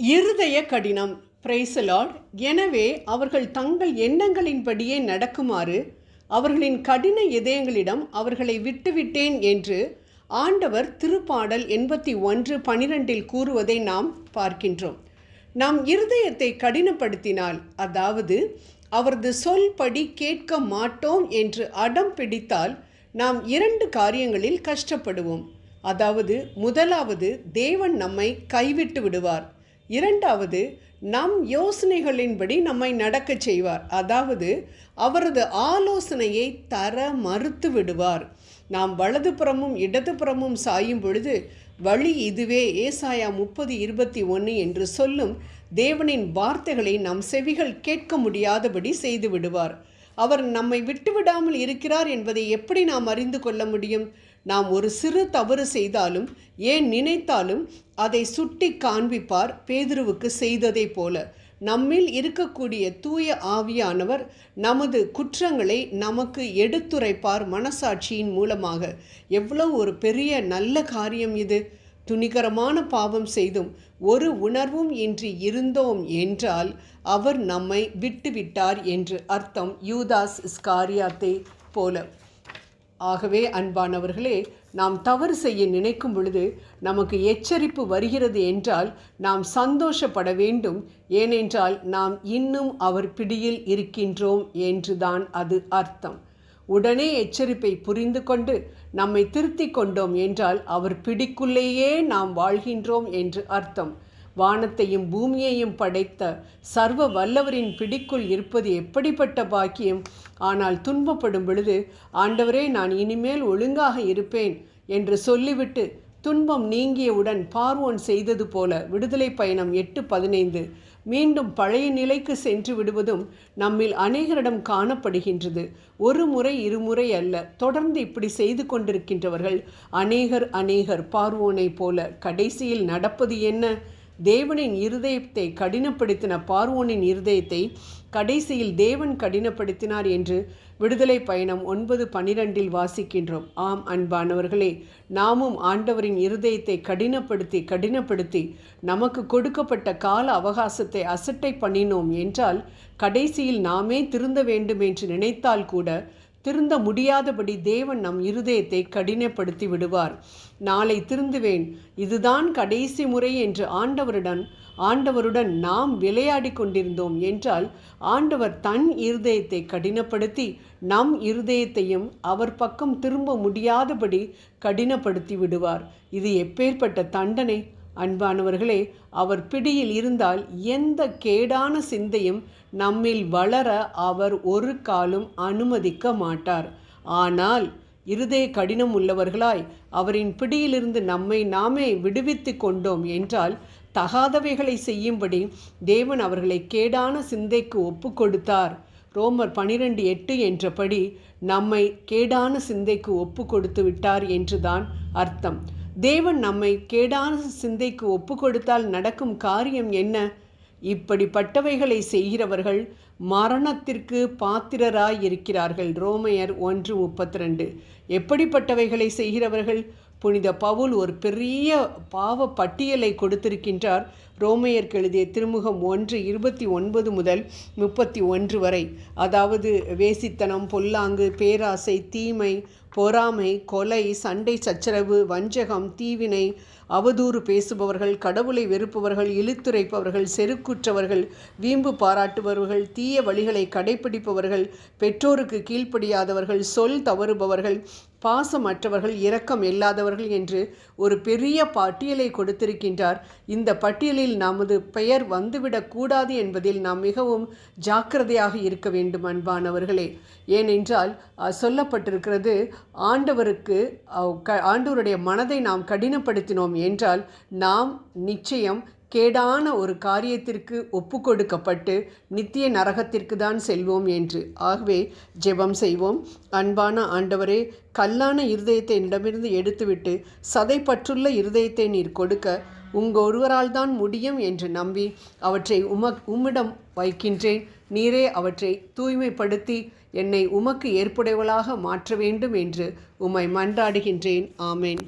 இருதய கடினம். பிரைசலாட் எனவே அவர்கள் தங்கள் எண்ணங்களின்படியே நடக்குமாறு அவர்களின் கடின இதயங்களிடம் அவர்களை விட்டுவிட்டேன் என்று ஆண்டவர் திருப்பாடல் எண்பத்தி ஒன்று பனிரெண்டில் கூறுவதை நாம் பார்க்கின்றோம். நாம் இருதயத்தை கடினப்படுத்தினால் அதாவது அவரது சொல்படி கேட்க மாட்டோம் என்று அடம் பிடித்தால் நாம் இரண்டு காரியங்களில் கஷ்டப்படுவோம். அதாவது முதலாவது தேவன் நம்மை கைவிட்டு விடுவார். இரண்டாவது நம் யோசனைகளின்படி நம்மை நடக்கச் செய்வார். அதாவது அவரது ஆலோசனையை தர மறுத்து விடுவார். நாம் வலதுபுறமும் இடதுபுறமும் சாயும் பொழுது வழி இதுவே ஏசாயா முப்பது இருபத்தி ஒன்று என்று சொல்லும் தேவனின் வார்த்தைகளை நம் செவிகள் கேட்க முடியாதபடி செய்து விடுவார். அவர் நம்மை விட்டுவிடாமல் இருக்கிறார் என்பதை எப்படி நாம் அறிந்து கொள்ள முடியும்? நாம் ஒரு சிறு தவறு செய்தாலும் ஏன் நினைத்தாலும் அதை சுட்டி காண்பிப்பார் பேதுருவுக்கு செய்ததைப் போல. நம்மில் இருக்கக்கூடிய தூய ஆவியானவர் நமது குற்றங்களை நமக்கு எடுத்துரைப்பார் மனசாட்சியின் மூலமாக. எவ்வளோ ஒரு பெரிய நல்ல காரியம் இது! துணிகரமான பாவம் செய்தும் ஒரு உணர்வும் இன்றி இருந்தோம் என்றால் அவர் நம்மை விட்டுவிட்டார் என்று அர்த்தம் யூதாஸ் ஸ்காரியாத்தை போல. ஆகவே அன்பானவர்களே நாம் தவறு செய்ய நினைக்கும் பொழுது நமக்கு எச்சரிப்பு வருகிறது என்றால் நாம் சந்தோஷப்பட வேண்டும். ஏனென்றால் நாம் இன்னும் அவர் பிடியில் இருக்கின்றோம் என்றுதான் அது அர்த்தம். உடனே எச்சரிப்பை புரிந்து கொண்டு நம்மை திருத்திக் கொண்டோம் என்றால் அவர் பிடிக்குள்ளேயே நாம் வாழ்கின்றோம் என்று அர்த்தம். வானத்தையும் பூமியையும் படைத்த சர்வ வல்லவரின் பிடிக்குள் இருப்பது எப்படிப்பட்ட பாக்கியம்? ஆனால் துன்பப்படும் பொழுது ஆண்டவரே நான் இனிமேல் ஒழுங்காக இருப்பேன் என்று சொல்லிவிட்டு துன்பம் நீங்கியவுடன் பார்வோன் செய்தது போல விடுதலை பயணம் எட்டு பதினைந்து. மீண்டும் பழைய நிலைக்கு சென்று விடுவதும் நம்மில் அநேகரிடம் காணப்படுகின்றது. ஒரு முறை இருமுறை அல்ல தொடர்ந்து இப்படி செய்து கொண்டிருக்கின்றவர்கள் அநேகர் அநேகர் பார்வோனை போல கடைசியில் நடப்பது என்ன? தேவனின் இருதயத்தை கடினப்படுத்தின பார்வோனின் இருதயத்தை கடைசியில் தேவன் கடினப்படுத்தினார் என்று விடுதலை பயணம் ஒன்பது பனிரெண்டில் வாசிக்கின்றோம். ஆம் அன்பானவர்களே நாமும் ஆண்டவரின் இருதயத்தை கடினப்படுத்தி கடினப்படுத்தி நமக்கு கொடுக்கப்பட்ட கால அவகாசத்தை அசட்டை பண்ணினோம் என்றால் கடைசியில் நாமே திருந்த வேண்டும் என்று நினைத்தால் கூட திருந்த முடியாதபடி தேவன் நம் இருதயத்தை கடினப்படுத்தி விடுவார். நாளை திருந்துவேன். இதுதான் கடைசி முறை என்று ஆண்டவருடன் ஆண்டவருடன் நாம் விளையாடி கொண்டிருந்தோம் என்றால் ஆண்டவர் தன் இருதயத்தை கடினப்படுத்தி நம் இருதயத்தையும் அவர் பக்கம் திரும்ப முடியாதபடி கடினப்படுத்தி விடுவார். இது எப்பேற்பட்ட தண்டனை? அன்பானவர்களே அவர் பிடியில் இருந்தால் எந்த கேடான சிந்தையும் நம்மில் வளர அவர் ஒரு காலும் அனுமதிக்க மாட்டார். ஆனால் இருதய கடினம் உள்ளவர்களாய் அவரின் பிடியிலிருந்து நம்மை நாமே விடுவித்து கொண்டோம் என்றால் தகாதவைகளை செய்யும்படி தேவன் அவர்களை கேடான சிந்தைக்கு ஒப்பு கொடுத்தார். ரோமர் பனிரெண்டு எட்டு என்றபடி நம்மை கேடான சிந்தைக்கு ஒப்பு கொடுத்து விட்டார் என்றுதான் அர்த்தம். தேவன் நம்மை கேடான சிந்தைக்கு ஒப்பு கொடுத்தால் நடக்கும் காரியம் என்ன? இப்படிப்பட்டவைகளை செய்கிறவர்கள் மரணத்திற்கு பாத்திரராய் இருக்கிறார்கள் ரோமையர் ஒன்று முப்பத்தி ரெண்டு எப்படிப்பட்டவைகளை செய்கிறவர்கள்? புனித பவுல் ஒரு பெரிய பாவ பட்டியலை கொடுத்திருக்கின்றார். ரோமையருக்கு எழுதிய திருமுகம் ஒன்று இருபத்தி ஒன்பது முதல் முப்பத்தி ஒன்று வரை. அதாவது வேசித்தனம் பொல்லாங்கு பேராசை தீமை பொறாமை கொலை சண்டை சச்சரவு வஞ்சகம் தீவினை அவதூறு பேசுபவர்கள் கடவுளை வெறுப்பவர்கள் இழுத்துரைப்பவர்கள் செருக்குற்றவர்கள் வீம்பு பாராட்டுபவர்கள் தீய வழிகளை கடைபிடிப்பவர்கள் பெற்றோருக்கு கீழ்ப்படியாதவர்கள் சொல் தவறுபவர்கள் பாசமற்றவர்கள் இரக்கம் இல்லாதவர்கள் என்று ஒரு பெரிய பட்டியலை கொடுத்திருக்கின்றார். இந்த பட்டியலில் நமது பெயர் வந்துவிடக்கூடாது என்பதில் நாம் மிகவும் ஜாக்கிரதையாக இருக்க வேண்டும் அன்பானவர்களே. ஏனென்றால் சொல்லப்பட்டிருக்கிறது ஆண்டவருக்கு ஆண்டவருடைய மனதை நாம் கடினப்படுத்தினோம் என்றால் நாம் நிச்சயம் கேடான ஒரு காரியத்திற்கு ஒப்பு கொடுக்கப்பட்டு நித்திய நரகத்திற்கு தான் செல்வோம் என்று. ஆகவே ஜெபம் செய்வோம். அன்பான ஆண்டவரே கல்லான இருதயத்தை என்னிடமிருந்து எடுத்துவிட்டு சதைப்பற்றுள்ள இருதயத்தை நீர் கொடுக்க உங்க ஒருவரால் தான் முடியும் என்று நம்பி அவற்றை உமக் உம்மிடம் வைக்கின்றேன். நீரே அவற்றை தூய்மைப்படுத்தி என்னை உமக்கு ஏற்புடையவளாக மாற்ற வேண்டும் என்று உம்மை மன்றாடுகின்றேன். ஆமேன்.